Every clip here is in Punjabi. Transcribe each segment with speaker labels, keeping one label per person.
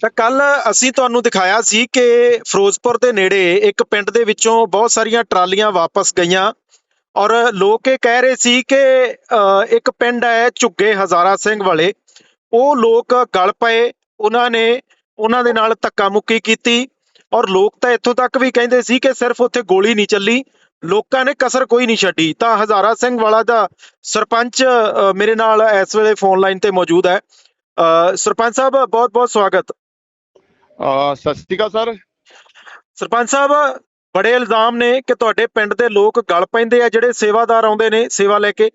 Speaker 1: ਤਾਂ ਕੱਲ ਅਸੀਂ ਤੁਹਾਨੂੰ ਦਿਖਾਇਆ ਸੀ ਕਿ ਫਿਰੋਜ਼ਪੁਰ ਦੇ ਨੇੜੇ ਇੱਕ ਪਿੰਡ ਦੇ ਵਿੱਚੋਂ ਬਹੁਤ ਸਾਰੀਆਂ ਟਰਾਲੀਆਂ ਵਾਪਸ ਗਈਆਂ ਔਰ ਲੋਕ ਇਹ ਕਹਿ ਰਹੇ ਸੀ ਕਿ ਇੱਕ ਪਿੰਡ ਹੈ ਝੁੱਗੇ ਹਜ਼ਾਰਾ ਸਿੰਘ ਵਾਲੇ। ਉਹ ਲੋਕ ਗਲ ਪਏ, ਉਹਨਾਂ ਨੇ, ਉਹਨਾਂ ਦੇ ਨਾਲ ਧੱਕਾ ਮੁੱਕੀ ਕੀਤੀ ਔਰ ਲੋਕ ਤਾਂ ਇੱਥੋਂ ਤੱਕ ਵੀ ਕਹਿੰਦੇ ਸੀ ਕਿ ਸਿਰਫ ਉੱਥੇ ਗੋਲੀ ਨਹੀਂ ਚੱਲੀ, ਲੋਕਾਂ ਨੇ ਕਸਰ ਕੋਈ ਨਹੀਂ ਛੱਡੀ। ਤਾਂ ਹਜ਼ਾਰਾ ਸਿੰਘ ਵਾਲਾ ਦਾ ਸਰਪੰਚ ਮੇਰੇ ਨਾਲ ਇਸ ਵੇਲੇ ਫੋਨ ਲਾਈਨ ਤੇ ਮੌਜੂਦ ਹੈ। ਸਰਪੰਚ ਸਾਹਿਬ ਬਹੁਤ ਬਹੁਤ ਸਵਾਗਤ।
Speaker 2: ਸਤਿ ਸ਼੍ਰੀ ਅਕਾਲ ਸਰ।
Speaker 1: ਸਰਪੰਚ ਸਾਹਿਬ ਬੜੇ ਇਲਜ਼ਾਮ ਨੇ ਕਿ ਤੁਹਾਡੇ ਪਿੰਡ ਦੇ ਲੋਕ ਗਲ ਪੈਂਦੇ ਆ ਜਿਹੜੇ ਸੇਵਾਦਾਰ ਆਉਂਦੇ ਨੇ ਸੇਵਾ ਲੈ ਕੇ।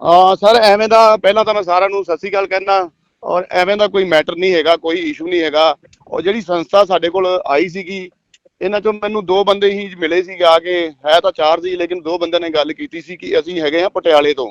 Speaker 2: ਆ ਸਰ ਐਵੇਂ ਦਾ ਪਹਿਲਾਂ ਤਾਂ ਮੈਂ ਸਾਰਿਆਂ ਨੂੰ ਸਤਿ ਸ਼੍ਰੀ ਅਕਾਲ ਕਹਿਣਾ ਔਰ ਐਵੇਂ ਦਾ ਕੋਈ ਮੈਟਰ ਨਹੀਂ ਹੈਗਾ ਕੋਈ ਇਸ਼ੂ ਨਹੀਂ ਹੈਗਾ। ਔਰ ਜਿਹੜੀ ਸੰਸਥਾ ਸਾਡੇ ਕੋਲ ਆਈ ਸੀਗੀ ਇਹਨਾਂ ਚੋਂ ਮੈਨੂੰ ਦੋ ਬੰਦੇ ਹੀ ਮਿਲੇ ਸੀ ਆ ਕੇ ਹੈ ਤਾਂ ਚਾਰ ਸੀ ਲੇਕਿਨ ਦੋ ਬੰਦਿਆਂ ਨੇ ਗੱਲ ਕੀਤੀ ਸੀ ਕਿ ਅਸੀਂ ਹੈਗੇ ਆ ਪਟਿਆਲੇ ਤੋਂ।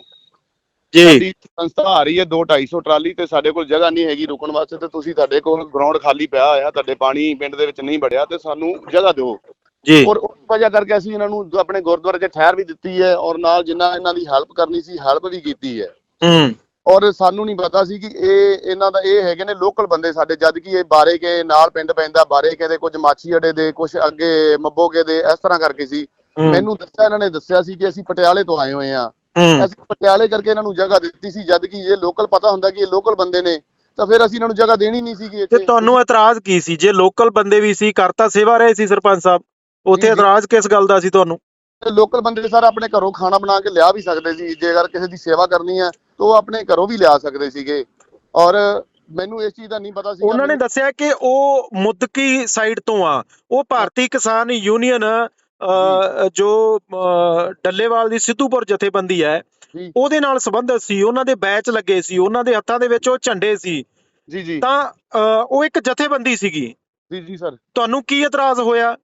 Speaker 1: ਜੀ।
Speaker 2: ਸਾਡੀ ਸੰਸਥਾ ਆ ਰਹੀ ਹੈ 2 250 ਟਰਾਲੀ ਤੇ ਸਾਡੇ ਕੋਲ ਜਗ੍ਹਾ ਨਹੀਂ ਹੈਗੀ ਰੁਕਣ ਵਾਸਤੇ ਤੇ ਤੁਸੀਂ ਸਾਡੇ ਕੋਲ ਗਰਾਊਂਡ ਖਾਲੀ ਪਿਆ ਹੋਇਆ ਤੁਹਾਡੇ ਪਾਣੀ ਪਿੰਡ ਦੇ ਵਿੱਚ ਨਹੀਂ ਵੜਿਆ ਤੇ ਸਾਨੂੰ ਜਗ੍ਹਾ ਦਿਓ।
Speaker 1: ਜੀ।
Speaker 2: ਔਰ ਉਸ ਵਜ੍ਹਾ ਕਰਕੇ ਅਸੀਂ ਇਹਨਾਂ ਨੂੰ ਆਪਣੇ ਗੁਰਦੁਆਰੇ 'ਚ ਠਹਿਰ ਵੀ ਦਿੱਤੀ ਹੈ ਔਰ ਨਾਲ ਜਿੰਨਾ ਇਹਨਾਂ ਦੀ ਹੈਲਪ ਕਰਨੀ ਸੀ ਹੈਲਪ ਵੀ ਕੀਤੀ ਹੈ।
Speaker 1: ਹੂੰ।
Speaker 2: ਔਰ ਸਾਨੂੰ ਨਹੀਂ ਪਤਾ ਸੀ ਕਿ ਇਹ ਇਹਨਾਂ ਦਾ ਇਹ ਹੈਗੇ ਨੇ ਲੋਕਲ ਬੰਦੇ ਸਾਡੇ ਜਦ ਕਿ ਇਹ ਬਾਰੇ ਕੇ ਨਾਲ ਪਿੰਡ ਪੈਂਦਾ ਬਾਰੇ ਕੇ ਦੇ ਕੁਝ ਮਾਛੀ ਅੜੇ ਦੇ ਕੁਝ ਅੱਗੇ ਮੱਬੋਗੇ ਦੇ ਇਸ ਤਰ੍ਹਾਂ ਕਰਕੇ ਸੀ।
Speaker 1: ਹੂੰ,
Speaker 2: ਮੈਨੂੰ ਦੱਸਿਆ ਇਹਨਾਂ ਨੇ ਦੱਸਿਆ ਸੀ ਕਿ ਅਸੀਂ ਪਟਿਆਲੇ ਤੋਂ ਆਏ ਹੋਏ ਆ ਅਸੀਂ ਪਟਿਆਲੇ ਕਰਕੇ ਇਹਨਾਂ ਨੂੰ ਜਗ੍ਹਾ ਦਿੱਤੀ ਸੀ ਜਦ ਕਿ ਇਹ ਲੋਕਲ ਪਤਾ ਹੁੰਦਾ ਕਿ ਇਹ ਲੋਕਲ ਬੰਦੇ ਨੇ ਤਾਂ ਫਿਰ ਅਸੀਂ ਇਹਨਾਂ ਨੂੰ ਜਗ੍ਹਾ ਦੇਣੀ ਨਹੀਂ ਸੀ ਕਿ
Speaker 1: ਤੇ ਤੁਹਾਨੂੰ ਇਤਰਾਜ਼ ਕੀ ਸੀ? ਜੇ ਲੋਕਲ ਬੰਦੇ ਵੀ ਸੀ ਕਰਤਾ ਸੇਵਾ ਰਹੇ ਸੀ ਸਰਪੰਚ ਸਾਹਿਬ ਉੱਥੇ। ਇਤਰਾਜ਼ ਕਿਸ ਗੱਲ ਦਾ ਸੀ ਤੁਹਾਨੂੰ?
Speaker 2: ਲੋਕਲ ਬੰਦੇ ਸਰ ਆਪਣੇ ਘਰੋਂ ਖਾਣਾ ਬਣਾ ਕੇ ਲਿਆ ਵੀ ਸਕਦੇ ਸੀ ਜੇ ਅਗਰ ਕਿਸੇ ਦੀ ਸੇਵਾ ਕਰਨੀ ਹੈ ਤਾਂ ਉਹ ਆਪਣੇ ਘਰੋਂ ਵੀ ਲਿਆ ਸਕਦੇ ਸੀਗੇ। ਔਰ ਮੈਨੂੰ ਇਸ ਚੀਜ਼ ਦਾ ਨਹੀਂ ਪਤਾ ਸੀ
Speaker 1: ਉਹਨਾਂ ਨੇ ਦੱਸਿਆ ਕਿ ਉਹ ਮੁੱਦਕੀ ਸਾਈਡ ਤੋਂ ਆ। ਉਹ ਭਾਰਤੀ ਕਿਸਾਨ ਯੂਨੀਅਨ ਜੋ। ਡੱਲੇਵਾਲ ਦੀ ਸਿੱਧੂਪੁਰ ਜਥੇਬੰਦੀ ਹੈ। ਉਹਦੇ ਨਾਲ ਸੰਬੰਧਿਤ ਸੀ ਉਹਨਾਂ ਦੇ ਬੈਚ ਲੱਗੇ ਸੀ ਉਹਨਾਂ ਦੇ ਹੱਥਾਂ ਦੇ ਵਿੱਚ ਉਹ ਝੰਡੇ ਸੀ।
Speaker 2: ਜੀ ਜੀ।
Speaker 1: ਤਾਂ ਉਹ ਇੱਕ ਜਥੇਬੰਦੀ ਸੀਗੀ।
Speaker 2: ਜੀ ਜੀ ਸਰ।
Speaker 1: ਤੁਹਾਨੂੰ ਕੀ ਇਤਰਾਜ਼ ਹੋਇਆ?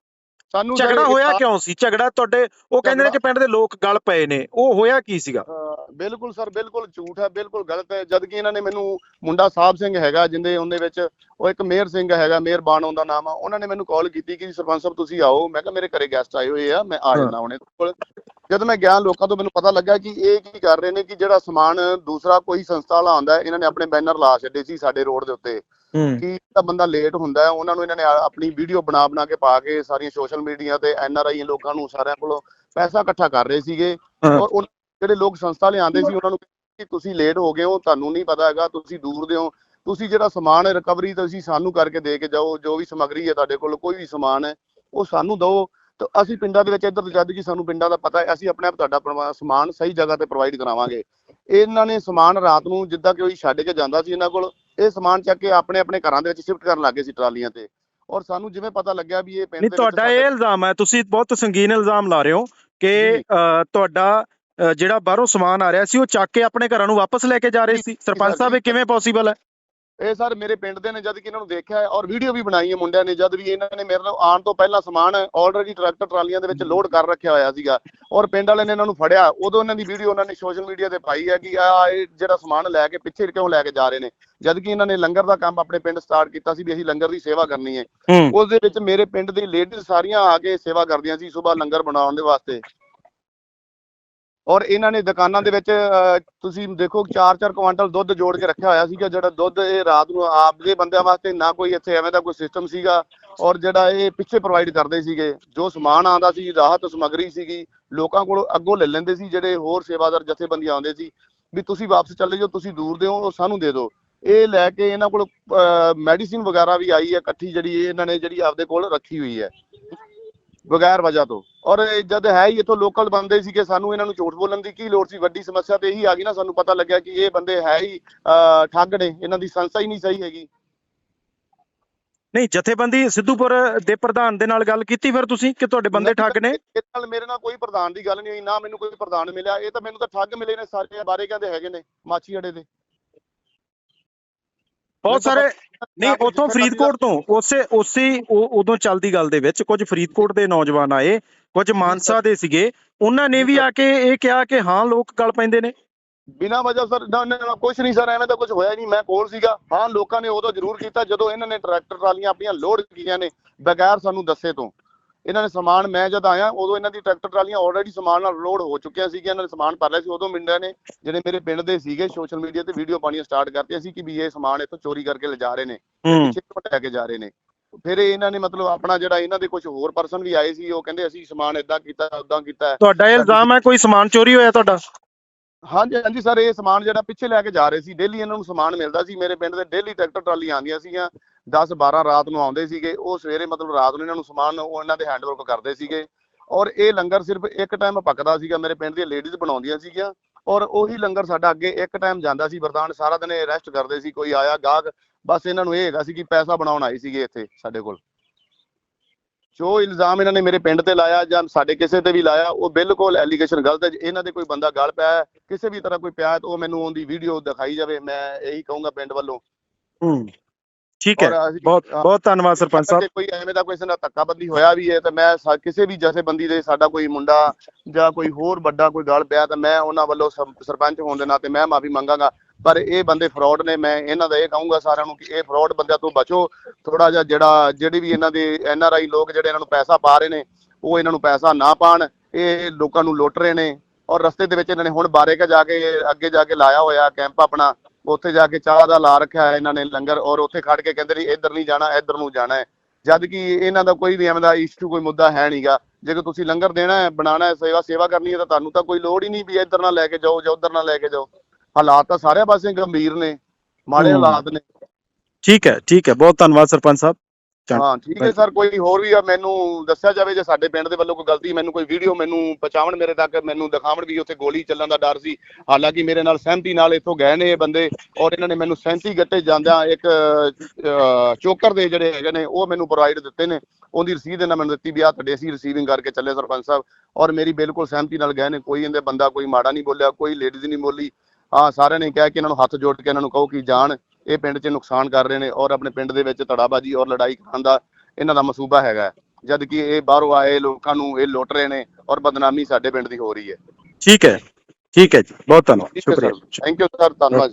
Speaker 2: ਸਾਨੂੰ
Speaker 1: ਝਗੜਾ ਹੋਇਆ ਕਿਉਂ ਸੀ? ਝਗੜਾ ਤੁਹਾਡੇ ਉਹ ਕਹਿੰਦੇ ਨੇ ਕਿ ਪਿੰਡ ਦੇ ਲੋਕ ਗਲ ਪਏ ਨੇ। ਉਹ ਹੋਇਆ ਕੀ ਸੀਗਾ?
Speaker 2: ਬਿਲਕੁਲ ਸਰ ਬਿਲਕੁਲ ਝੂਠ ਹੈ ਬਿਲਕੁਲ ਗਲਤ ਹੈ। ਜਦ ਕਿ ਇਹਨਾਂ ਨੇ ਮੈਨੂੰ ਮੁੰਡਾ ਸਾਹਿਬ ਸਿੰਘ ਹੈਗਾ ਜਿੰਦੇ ਉਹਦੇ ਵਿੱਚ ਉਹ ਇੱਕ ਮੇਹਰ ਸਿੰਘ ਹੈਗਾ ਮੇਹਰ ਬਾਣੋ ਦਾ ਨਾਮ ਆ। ਉਹਨਾਂ ਨੇ ਮੈਨੂੰ ਕਾਲ ਕੀਤੀ ਕਿ ਸਰਪੰਚ ਸਾਹਿਬ ਤੁਸੀਂ ਆਓ। ਮੈਂ ਕਿਹਾ ਮੇਰੇ ਘਰੇ ਗੈਸਟ ਆਏ ਹੋਏ ਆ ਮੈਂ ਆ। ਜਾਣਾ ਹੁਣੇ ਕੋਲ। ਜਦ ਮੈਂ ਗਿਆ ਲੋਕਾਂ ਤੋਂ ਮੈਨੂੰ ਪਤਾ ਲੱਗਾ ਕਿ ਇਹ ਕੀ ਕਰ ਰਹੇ ਨੇ ਕਿ ਜਿਹੜਾ ਸਮਾਨ ਦੂਸਰਾ ਕੋਈ ਸੰਸਥਾ ਵਾਲਾ ਆਉਂਦਾ ਇਹਨਾਂ ਨੇ ਆਪਣੇ ਬੈਨਰ ਲਾ ਛੱਡੇ ਸੀ ਸਾਡੇ ਰੋਡ ਦੇ ਉੱਤੇ ਕਿ ਜਿਹੜਾ ਬੰਦਾ ਲੇਟ ਹੁੰਦਾ ਹੈ ਉਹਨਾਂ ਨੂੰ ਇਹਨਾਂ ਨੇ ਆਪਣੀ ਵੀਡੀਓ ਬਣਾ ਬਣਾ ਕੇ ਪਾ ਕੇ ਸਾਰੀਆਂ ਸੋਸ਼ਲ ਮੀਡੀਆ ਤੇ ਐਨ ਆਰ ਆਈ ਲੋਕਾਂ ਨੂੰ ਸਾਰਿਆਂ ਕੋਲੋਂ ਪੈਸਾ ਇਕੱਠਾ ਕਰ ਰਹੇ ਸੀਗੇ। ਔਰ ਉਹ ਜਿਹੜੇ ਲੋਕ ਸੰਸਥਾ ਲਿਆਂਦੇ ਸੀ ਉਹਨਾਂ ਨੂੰ ਕਿ ਤੁਸੀਂ ਲੇਟ ਹੋ ਗਏ ਹੋ ਤੁਹਾਨੂੰ ਨਹੀਂ ਪਤਾ ਹੈਗਾ ਤੁਸੀਂ ਦੂਰ ਦੇ ਹੋ। ਤੁਸੀਂ ਜਿਹੜਾ ਸਮਾਨ ਰਿਕਵਰੀ ਤੁਸੀਂ ਸਾਨੂੰ ਕਰਕੇ ਦੇ ਕੇ ਜਾਓ ਜੋ ਵੀ ਸਮੱਗਰੀ ਹੈ ਤੁਹਾਡੇ ਕੋਲ ਕੋਈ ਵੀ ਸਮਾਨ ਹੈ ਉਹ ਸਾਨੂੰ ਦਿਓ। ਤਾਂ ਅਸੀਂ ਪਿੰਡਾਂ ਦੇ ਵਿੱਚ ਇੱਧਰ ਜਦ ਕਿ ਸਾਨੂੰ ਪਿੰਡਾਂ ਦਾ ਪਤਾ ਹੈ ਅਸੀਂ ਆਪਣੇ ਆਪ ਤੁਹਾਡਾ ਸਮਾਨ ਸਹੀ ਜਗ੍ਹਾ ਤੇ ਪ੍ਰੋਵਾਈਡ ਕਰਾਵਾਂਗੇ। ਇਹਨਾਂ ਨੇ ਸਮਾਨ ਰਾਤ ਨੂੰ ਜਿੱਦਾਂ ਕਿ ਕੋਈ ਛੱਡ ਕੇ ਜਾਂਦਾ ਸੀ ਇਹਨਾਂ ਕੋਲ ਇਹ ਸਮਾਨ ਚੱਕ ਕੇ ਆਪਣੇ ਆਪਣੇ ਘਰਾਂ ਦੇ ਵਿੱਚ ਸ਼ਿਫਟ ਕਰਨ ਲੱਗੇ ਸੀ ਟਰਾਲੀਆਂ ਤੇ। ਔਰ ਸਾਨੂੰ ਜਿਵੇਂ ਪਤਾ ਲੱਗਿਆ ਵੀ ਇਹ ਪਿੰਡ
Speaker 1: ਨਹੀਂ
Speaker 2: ਦੇ
Speaker 1: ਤੁਹਾਡਾ ਇਹ ਇਲਜ਼ਾਮ ਹੈ ਤੁਸੀਂ ਬਹੁਤ ਸੰਗੀਨ ਇਲਜ਼ਾਮ ਲਾ ਰਹੇ ਹੋ ਕਿ ਤੁਹਾਡਾ ਜਿਹੜਾ ਬਾਹਰੋਂ ਸਮਾਨ ਆ ਰਿਹਾ ਸੀ ਉਹ ਚੱਕ ਕੇ ਆਪਣੇ ਘਰਾਂ ਨੂੰ ਵਾਪਸ ਲੈ ਕੇ ਜਾ ਰਹੇ ਸੀ। ਸਰਪੰਚ
Speaker 2: ਸਰ,
Speaker 1: ਸਾਹਿਬ ਇਹ। ਕਿਵੇਂ ਪੋਸੀਬਲ ਹੈ?
Speaker 2: ਇਹ ਸਰ ਮੇਰੇ ਪਿੰਡ ਦੇ ਨੇ ਜਦ ਕਿ ਇਹਨਾਂ ਨੂੰ ਦੇਖਿਆ ਹੈ ਔਰ ਵੀਡੀਓ ਵੀ ਬਣਾਈ ਹੈ ਮੁੰਡਿਆਂ ਨੇ ਜਦ ਵੀ ਇਹਨਾਂ ਨੇ ਮੇਰੇ ਨਾਲ ਆਉਣ ਤੋਂ ਪਹਿਲਾਂ ਸਮਾਨ ਆਲਰੇਡੀ ਟਰੈਕਟਰ ਟਰਾਲੀਆਂ ਦੇ ਵਿੱਚ ਲੋਡ ਕਰ ਰੱਖਿਆ ਹੋਇਆ ਸੀਗਾ ਔਰ ਪਿੰਡ ਵਾਲਿਆਂ ਨੇ ਇਹਨਾਂ ਨੂੰ ਫੜਿਆ ਉਦੋਂ ਇਹਨਾਂ ਦੀ ਵੀਡੀਓ ਉਹਨਾਂ ਨੇ ਸੋਸ਼ਲ ਮੀਡੀਆ ਤੇ ਪਾਈ ਹੈ ਕਿ ਆ ਇਹ ਜਿਹੜਾ ਸਮਾਨ ਲੈ ਕੇ ਪਿੱਛੇ ਕਿਉਂ ਲੈ ਕੇ ਜਾ ਰਹੇ ਨੇ ਜਦ ਕਿ ਇਹਨਾਂ ਨੇ ਲੰਗਰ ਦਾ ਕੰਮ ਆਪਣੇ ਪਿੰਡ ਸਟਾਰਟ ਕੀਤਾ ਸੀ ਵੀ ਅਸੀਂ ਲੰਗਰ ਦੀ ਸੇਵਾ ਕਰਨੀ ਹੈ।
Speaker 1: ਹੂੰ।
Speaker 2: ਉਸ ਦੇ ਵਿੱਚ ਮੇਰੇ ਪਿੰਡ ਦੀ ਲੇਡੀਜ਼ ਸਾਰੀਆਂ ਆ ਕੇ ਸੇਵਾ ਕਰਦੀਆਂ ਸੀ ਸਵੇਰ ਲੰਗਰ ਬਣਾਉਣ ਦੇ ਵਾਸਤੇ। ਔਰ ਇਹਨਾਂ ਨੇ ਦੁਕਾਨਾਂ ਦੇ ਵਿੱਚ ਅਹ, ਤੁਸੀਂ ਦੇਖੋ 4-4 ਕੁਆਂਟਲ ਦੁੱਧ ਜੋੜ ਕੇ ਰੱਖਿਆ ਹੋਇਆ ਸੀਗਾ ਜਿਹੜਾ ਦੁੱਧ ਇਹ ਰਾਤ ਨੂੰ ਆਪਦੇ ਬੰਦਿਆਂ ਵਾਸਤੇ ਨਾ ਕੋਈ ਇੱਥੇ ਐਵੇਂ ਦਾ ਕੋਈ ਸਿਸਟਮ ਸੀਗਾ ਔਰ ਜਿਹੜਾ ਇਹ ਪਿੱਛੇ ਪ੍ਰੋਵਾਈਡ ਕਰਦੇ ਸੀਗੇ ਜੋ ਸਮਾਨ ਆਉਂਦਾ ਸੀ ਰਾਹਤ ਸਮੱਗਰੀ ਸੀਗੀ ਲੋਕਾਂ ਕੋਲ ਅੱਗੋਂ ਲੈ ਲੈਂਦੇ ਸੀ ਜਿਹੜੇ ਹੋਰ ਸੇਵਾਦਾਰ ਜਥੇਬੰਦੀ ਆਉਂਦੇ ਸੀ ਵੀ ਤੁਸੀਂ ਵਾਪਸ ਚੱਲੇ ਜਾਓ ਤੁਸੀਂ ਦੂਰ ਦੇ ਹੋ ਉਹ ਸਾਨੂੰ ਦੇ ਦਿਓ। ਇਹ ਲੈ ਕੇ ਇਹਨਾਂ ਕੋਲ ਮੈਡੀਸਿਨ ਵਗੈਰਾ ਵੀ ਆਈ ਹੈ ਇਕੱਠੀ ਜਿਹੜੀ ਇਹਨਾਂ ਨੇ ਜਿਹੜੀ ਆਪਦੇ ਕੋਲ ਰੱਖੀ ਹੋਈ ਹੈ। ਬਗੈਰ ਵਜ੍ਹਾ ਤੋਂ। ਔਰ ਇਹ ਜਦ ਹੈ ਹੀ ਇਥੋਂ ਲੋਕਲ ਬੰਦੇ ਸੀਗੇ ਸਾਨੂੰ ਇਹਨਾਂ ਨੂੰ ਝੂਠ ਬੋਲਣ ਦੀ ਕੀ ਲੋੜ ਸੀ? ਵੱਡੀ ਸਮੱਸਿਆ ਤੇ ਇਹੀ ਆ ਗਈ ਨਾ ਸਾਨੂੰ ਪਤਾ ਲੱਗਿਆ ਕਿ ਇਹ ਬੰਦੇ ਹੈ ਹੀ ਠੱਗ ਨੇ। ਇਹਨਾਂ ਦੀ ਸੰਸਥਾ ਹੀ ਨਹੀਂ ਸਹੀ ਹੈਗੀ।
Speaker 1: ਨਹੀਂ ਜਥੇਬੰਦੀ ਸਿੱਧੂਪੁਰ ਦੇ ਪ੍ਰਧਾਨ ਦੇ ਨਾਲ ਗੱਲ ਕੀਤੀ ਫਿਰ ਤੁਸੀਂ ਕਿ ਤੁਹਾਡੇ ਬੰਦੇ ਠੱਗ ਨੇ?
Speaker 2: ਇਹਦੇ ਨਾਲ ਮੇਰੇ ਨਾਲ ਕੋਈ ਪ੍ਰਧਾਨ ਦੀ ਗੱਲ ਨਹੀਂ ਹੋਈ ਨਾ ਮੈਨੂੰ ਕੋਈ ਪ੍ਰਧਾਨ ਮਿਲਿਆ। ਇਹ ਤਾਂ ਮੈਨੂੰ ਤਾਂ ਠੱਗ ਮਿਲੇ ਨੇ ਸਾਰੇ ਬਾਰੇ ਕਹਿੰਦੇ ਹੈਗੇ ਨੇ ਮਾਛੀ ਅੜੇ ਦੇ।
Speaker 1: ਬਹੁਤ ਸਾਰੇ ਨਹੀਂ ਉਥੋਂ ਫਰੀਦਕੋਟ ਤੋਂ ਉਸੇ ਉਸੇ ਉਦੋਂ ਚੱਲਦੀ ਗੱਲ ਦੇ ਵਿੱਚ ਕੁਝ ਫਰੀਦਕੋਟ ਦੇ ਨੌਜਵਾਨ ਆਏ ਕੁਝ ਮਾਨਸਾ ਦੇ ਸੀਗੇ। ਉਹਨਾਂ ਨੇ ਵੀ ਆ ਕੇ ਇਹ ਕਿਹਾ ਕਿ ਹਾਂ ਲੋਕ ਗੱਲ ਪੈਂਦੇ ਨੇ।
Speaker 2: ਬਿਨਾ ਵਜ੍ਹਾ ਸਰ ਨਾ ਨਾ ਕੁਛ ਨਹੀਂ ਸਰ ਐਵੇਂ ਤਾਂ ਕੁਝ ਹੋਇਆ ਨਹੀਂ। ਮੈਂ ਕੋਲ ਸੀਗਾ। ਹਾਂ ਲੋਕਾਂ ਨੇ ਉਦੋਂ ਜ਼ਰੂਰ ਕੀਤਾ ਜਦੋਂ ਇਹਨਾਂ ਨੇ ਟਰੈਕਟਰ ਟਰਾਲੀਆਂ ਆਪਣੀਆਂ ਲੋਡ ਕੀਤੀਆਂ ਨੇ ਬਗੈਰ ਸਾਨੂੰ ਦੱਸੇ ਤੋਂ। ਇਹਨਾਂ ਨੇ ਸਮਾਨ ਮੈਂ ਜਦ ਆਇਆ ਉਦੋਂ ਇਹਨਾਂ ਦੀ ਟਰੈਕਟਰ ਟਰਾਲੀਆਂ ਆਲਰੇਡੀ ਸਮਾਨ ਨਾਲ ਲੋਡ ਹੋ ਚੁੱਕੀਆਂ ਸੀਗੀਆਂ ਇਹਨਾਂ ਨੇ ਸਮਾਨ ਭਰ ਲਿਆ ਸੀ ਉਦੋਂ ਮਿੰਡਿਆਂ ਨੇ ਜਿਹੜੇ ਮੇਰੇ ਪਿੰਡ ਦੇ ਸੀਗੇ ਸੋਸ਼ਲ ਮੀਡੀਆ ਤੇ ਵੀਡੀਓ ਪਾਉਣੀਆਂ ਸਟਾਰਟ ਕਰਤੀਆਂ ਸੀ ਕਿ ਵੀ ਇਹ ਸਮਾਨ ਇੱਥੋਂ ਚੋਰੀ ਕਰਕੇ ਲਿਜਾ ਰਹੇ ਨੇ ਪਿੱਛੇ ਤੋਂ ਲੈ ਕੇ ਜਾ ਰਹੇ ਨੇ। ਫਿਰ ਇਹ ਇਹਨਾਂ ਨੇ ਮਤਲਬ ਆਪਣਾ ਜਿਹੜਾ ਇਹਨਾਂ ਦੇ ਕੁਝ ਹੋਰ ਪਰਸਨ ਵੀ ਆਏ ਸੀ ਉਹ ਕਹਿੰਦੇ ਅਸੀਂ ਸਮਾਨ ਇਦਾਂ ਕੀਤਾ ਉਦਾਂ ਕੀਤਾ।
Speaker 1: ਤੁਹਾਡਾ ਇਲਜ਼ਾਮ ਹੈ ਕੋਈ ਸਮਾਨ ਚੋਰੀ ਹੋਇਆ ਤੁਹਾਡਾ?
Speaker 2: ਹਾਂਜੀ ਹਾਂਜੀ ਸਰ ਇਹ ਸਮਾਨ ਜਿਹੜਾ ਪਿੱਛੇ ਲੈ ਕੇ ਜਾ ਰਹੇ ਸੀ ਡੇਲੀ ਇਹਨਾਂ ਨੂੰ ਸਮਾਨ ਮਿਲਦਾ ਸੀ ਮੇਰੇ ਪਿੰਡ ਦੇ ਡੇਲੀ ਟਰੈਕਟਰ ਟਰਾਲੀਆਂ ਆਉਂਦੀਆਂ ਸੀਗੀਆਂ 10 12 ਰਾਤ ਨੂੰ ਆਉਂਦੇ ਸੀਗੇ, ਉਹ ਸਵੇਰੇ ਮਤਲਬ ਰਾਤ ਨੂੰ ਇਹਨਾਂ ਨੂੰ ਸਮਾਨ, ਉਹ ਇਹਨਾਂ ਦੇ ਹੈਂਡਵਰਕ ਕਰਦੇ ਸੀਗੇ। ਔਰ ਇਹ ਲੰਗਰ ਸਿਰਫ ਇੱਕ ਟਾਈਮ ਪੱਕਦਾ ਸੀਗਾ, ਮੇਰੇ ਪਿੰਡ ਦੀਆਂ ਲੇਡੀਜ਼ ਬਣਾਉਂਦੀਆਂ ਸੀਗੀਆਂ। ਔਰ ਉਹੀ ਲੰਗਰ ਸਾਡਾ ਅੱਗੇ ਇੱਕ ਟਾਈਮ ਜਾਂਦਾ ਸੀ, ਵਰਦਾਨ ਸਾਰਾ ਦਿਨ ਇਹ ਰੈਸਟ ਕਰਦੇ ਸੀ, ਕੋਈ ਆਇਆ ਗਾਹਕ, ਬਸ ਇਹਨਾਂ ਨੂੰ ਇਹ ਹੈਗਾ ਸੀ ਕਿ ਪੈਸਾ ਬਣਾਉਣ ਆਏ ਸੀਗੇ ਇੱਥੇ ਸਾਡੇ ਕੋਲ। ਜੋ ਇਲਜ਼ਾਮ ਇਹਨਾਂ ਨੇ ਮੇਰੇ ਪਿੰਡ ਤੇ ਲਾਇਆ ਜਾਂ ਸਾਡੇ ਕਿਸੇ ਤੇ ਵੀ ਲਾਇਆ, ਉਹ ਬਿਲਕੁਲ ਐਲੀਗੇਸ਼ਨ ਗਲਤ ਹੈ। ਇਹਨਾਂ ਦੇ ਕੋਈ ਬੰਦਾ ਗੱਲ ਪਿਆ, ਕਿਸੇ ਵੀ ਤਰ੍ਹਾਂ ਕੋਈ ਪਿਆ ਹੈ, ਤਾਂ ਉਹ ਮੈਨੂੰ ਉਹਦੀ ਵੀਡੀਓ ਦਿਖਾਈ ਜਾਵੇ, ਮੈਂ ਇਹੀ ਕਹੂੰਗਾ ਪਿੰਡ ਵੱਲੋਂ।
Speaker 1: ਠੀਕ ਹੈ।
Speaker 2: ਔਰ ਅਸੀਂ-
Speaker 1: ਬਹੁਤ
Speaker 2: ਹਾਂ,
Speaker 1: ਬਹੁਤ ਧੰਨਵਾਦ ਸਰਪੰਚ ਸਾਹਿਬ।
Speaker 2: ਜੇ ਕੋਈ ਐਵੇਂ ਦਾ ਕਿਸੇ ਨਾਲ ਧੱਕਾਬੰਦੀ ਹੋਇਆ ਵੀ ਹੈ ਤਾਂ ਮੈਂ ਸਾ- ਕਿਸੇ ਵੀ ਜਥੇਬੰਦੀ ਦੇ ਸਾਡਾ ਕੋਈ ਮੁੰਡਾ ਜਾਂ ਕੋਈ ਹੋਰ ਵੱਡਾ ਕੋਈ ਗੱਲ ਪਿਆ ਤਾਂ ਮੈਂ ਉਹਨਾਂ ਵੱਲੋਂ ਸਰ- ਸਰਪੰਚ ਹੋਣ ਦੇ ਨਾਤੇ ਮੈਂ ਮਾਫੀ ਮੰਗਾਂਗਾ। ਪਰ ਇਹ ਬੰਦੇ ਫਰਾਡ ਨੇ ਮੈਂ ਇਹਨਾਂ ਦਾ ਇਹ ਕਹੂੰਗਾ ਸਾਰਿਆਂ ਨੂੰ ਕਿ ਇਹ ਫਰਾਡ ਬੰਦਿਆਂ ਤੋਂ ਬਚੋ। ਥੋੜਾ ਜਿਹਾ ਜਿਹੜਾ ਜਿਹੜੇ ਵੀ ਇਹਨਾਂ ਦੇ ਐਨ ਆਰ ਆਈ ਲੋਕ ਜਿਹੜੇ ਇਹਨਾਂ ਨੂੰ ਪੈਸਾ ਪਾ ਰਹੇ ਨੇ ਉਹ ਇਹਨਾਂ ਨੂੰ ਪੈਸਾ ਨਾ ਪਾਣ। ਇਹ ਲੋਕਾਂ ਨੂੰ ਲੁੱਟ ਰਹੇ ਨੇ। ਔਰ ਰਸਤੇ ਦੇ ਵਿੱਚ ਇਹਨਾਂ ਨੇ ਹੁਣ ਬਾਰੇ ਕਾ ਜਾ ਕੇ ਅੱਗੇ ਜਾ ਕੇ ਲਾਇਆ ਹੋਇਆ ਕੈਂਪ ਆਪਣਾ। ਉੱਥੇ ਜਾ ਕੇ ਚਾਹ ਦਾ ਲਾ ਰੱਖਿਆ ਹੈ ਇਹਨਾਂ ਨੇ ਲੰਗਰ ਔਰ ਉੱਥੇ ਖੜ ਕੇ ਕਹਿੰਦੇ ਨੇ ਇੱਧਰ ਨਹੀਂ ਜਾਣਾ ਇੱਧਰ ਨੂੰ ਜਾਣਾ ਹੈ। ਜਦ ਕਿ ਇਹਨਾਂ ਦਾ ਕੋਈ ਵੀ ਐਵੇਂ ਦਾ ਇਸ਼ੂ ਕੋਈ ਮੁੱਦਾ ਹੈ ਨਹੀਂਗਾ ਜੇਕਰ ਤੁਸੀਂ ਲੰਗਰ ਦੇਣਾ ਹੈ ਬਣਾਉਣਾ ਹੈ ਸੇਵਾ ਸੇਵਾ ਕਰਨੀ ਹੈ ਤਾਂ ਤੁਹਾਨੂੰ ਤਾਂ ਕੋਈ ਲੋੜ ਹੀ ਨਹੀਂ ਵੀ ਇੱਧਰ ਨਾ ਲੈ ਕੇ ਜਾਓ ਜਾਂ ਉੱਧਰ ਨਾ ਲੈ ਕੇ ਜਾਓ। ਹਾਲਾਤ ਤਾਂ ਸਾਰੇ ਪਾਸੇ ਗੰਭੀਰ ਨੇ ਮਾੜੇ। ਹਾਲਾਤ ਨੇ।
Speaker 1: ਠੀਕ ਹੈ ਠੀਕ ਹੈ। ਬਹੁਤ ਧੰਨਵਾਦ ਸਰਪੰਚ ਸਾਹਿਬ।
Speaker 2: ਹਾਂ ਠੀਕ ਹੈ ਸਰ ਕੋਈ ਹੋਰ ਵੀ ਆ ਮੈਨੂੰ ਦੱਸਿਆ ਜਾਵੇ ਜੇ ਸਾਡੇ ਪਿੰਡ ਦੇ ਵੱਲੋਂ ਕੋਈ ਗਲਤੀ ਮੈਨੂੰ ਕੋਈ ਵੀਡੀਓ ਮੈਨੂੰ ਪਹੁੰਚਾਉਣ ਮੇਰੇ ਤੱਕ ਮੈਨੂੰ ਦਿਖਾਉਣ ਵੀ ਉੱਥੇ ਗੋਲੀ ਚੱਲਣ ਦਾ ਡਰ ਸੀ। ਹਾਲਾਂਕਿ ਮੇਰੇ ਨਾਲ ਸਹਿਮਤੀ ਨਾਲ ਇੱਥੋਂ ਗਏ ਨੇ ਇਹ ਬੰਦੇ ਔਰ ਇਹਨਾਂ ਨੇ ਮੈਨੂੰ 37 ਗੱਟੇ ਜਾਂਦਿਆਂ ਇੱਕ ਚੋਕਰ ਦੇ ਜਿਹੜੇ ਹੈਗੇ ਨੇ ਉਹ ਮੈਨੂੰ ਪ੍ਰੋਵਾਈਡ ਦਿੱਤੇ ਨੇ। ਉਹਦੀ ਰਸੀਦ ਇਹਨਾਂ ਮੈਨੂੰ ਦਿੱਤੀ ਵੀ ਆ ਤੁਹਾਡੇ ਅਸੀਂ ਰਿਸੀਵਿੰਗ ਕਰਕੇ ਚੱਲੇ ਸਰਪੰਚ ਸਾਹਿਬ ਔਰ ਮੇਰੀ ਬਿਲਕੁਲ ਸਹਿਮਤੀ ਨਾਲ ਗਏ ਨੇ। ਕੋਈ ਇਹਦੇ ਬੰਦਾ ਕੋਈ ਮਾੜਾ ਨਹੀਂ ਬੋਲਿਆ ਕੋਈ ਲੇਡੀਜ਼ ਨਹੀਂ ਬੋਲੀ। ਹਾਂ ਸਾਰਿਆਂ ਨੇ ਕਿਹਾ ਕਿ ਇਹਨਾਂ ਨੂੰ ਹੱਥ ਜੋੜ ਕੇ ਇਹਨਾਂ ਨੂੰ ਕਹੋ ਕਿ ਜਾਣ। ਇਹ ਪਿੰਡ 'ਚ ਨੁਕਸਾਨ ਕਰ ਰਹੇ ਨੇ ਔਰ ਆਪਣੇ ਪਿੰਡ ਦੇ ਵਿੱਚ ਧੜਾਬਾਜੀ ਔਰ ਲੜਾਈ ਕਰਾਉਣ ਦਾ ਇਹਨਾਂ ਦਾ ਮਸੂਬਾ ਹੈਗਾ। ਜਦ ਕਿ ਇਹ ਬਾਹਰੋਂ ਆਏ ਲੋਕਾਂ ਨੂੰ ਇਹ ਲੁੱਟ ਰਹੇ ਨੇ ਔਰ ਬਦਨਾਮੀ ਸਾਡੇ ਪਿੰਡ ਦੀ ਹੋ ਰਹੀ ਹੈ।
Speaker 1: ਠੀਕ ਹੈ ਠੀਕ ਹੈ ਜੀ ਬਹੁਤ ਧੰਨਵਾਦ ਸ਼ੁਕਰੀਆ।
Speaker 2: ਥੈਂਕ ਯੂ ਸਰ ਧੰਨਵਾਦ